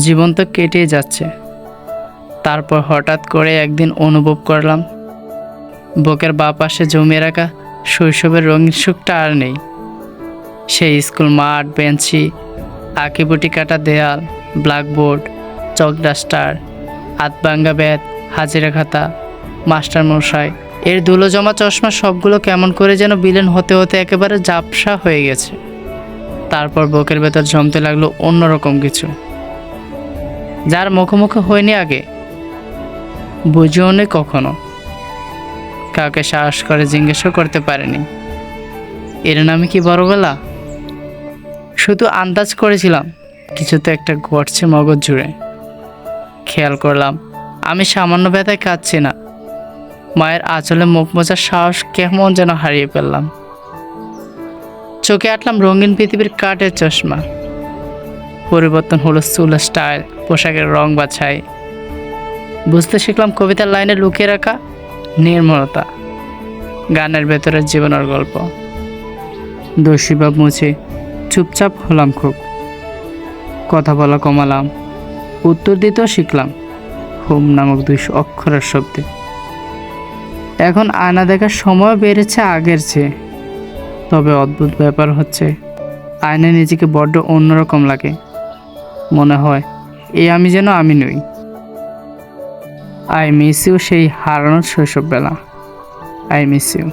জীবন তো কেটেই যাচ্ছে। তারপর হঠাৎ করে একদিন অনুভব করলাম বুকের বা পাশে জমিয়ে রাখা শৈশবের রঙিন সুখটা আর নেই। সেই স্কুল মাঠ, বেঞ্চি আঁকিবুটি কাটা দেয়াল, ব্ল্যাকবোর্ড, চক ডাস্টার, হাত ভাঙ্গা ব্যাত হাজিরা খাতা, মাস্টার মশাই, এর ধুলো জমা চশমা সবগুলো কেমন করে যেন বিলেন হতে হতে একেবারে জাপসা হয়ে গেছে। তারপর বুকের ভেতর জমতে লাগল অন্যরকম কিছু। যার মুখোমুখি হয়নি আগে। বুঝিও নি কখনো। কাউকে সাহস করে জিজ্ঞেসও করতে পারেনি। এর নামে কি বড়বেলা? শুধু আন্দাজ করেছিলাম, কিছু তো একটা ঘটছে মগজ জুড়ে। খেয়াল করলাম, আমি সামান্য ব্যথায় কাঁদছি না। মায়ের আঁচলে মুখ মোজার সাহস কেমন যেন হারিয়ে ফেললাম। চোখে আটলাম রঙিন পৃথিবীর কাঠের চশমা। পরিবর্তন হলো চুল স্টাইল পোশাকের রং বাছাই। বুঝতে শিখলাম কবিতার লাইনে লুকিয়ে রাখা নির্মলতা, গানের ভেতরের জীবনের গল্প। দোষী বা মুছে চুপচাপ হলাম খুব। কথা বলা কমালাম, উত্তর দিতেও শিখলাম, হোম নামক দুই অক্ষরের শব্দে। এখন আয়না দেখার সময় বেড়েছে আগের চেয়ে। তবে অদ্ভুত ব্যাপার হচ্ছে, আয়নায় নিজেকে বড্ড অন্যরকম লাগে। মনে হয়। এই আমি যেন আমি নই। আই মিস ইউ সেই হারানোর শৈশববেলা। I miss you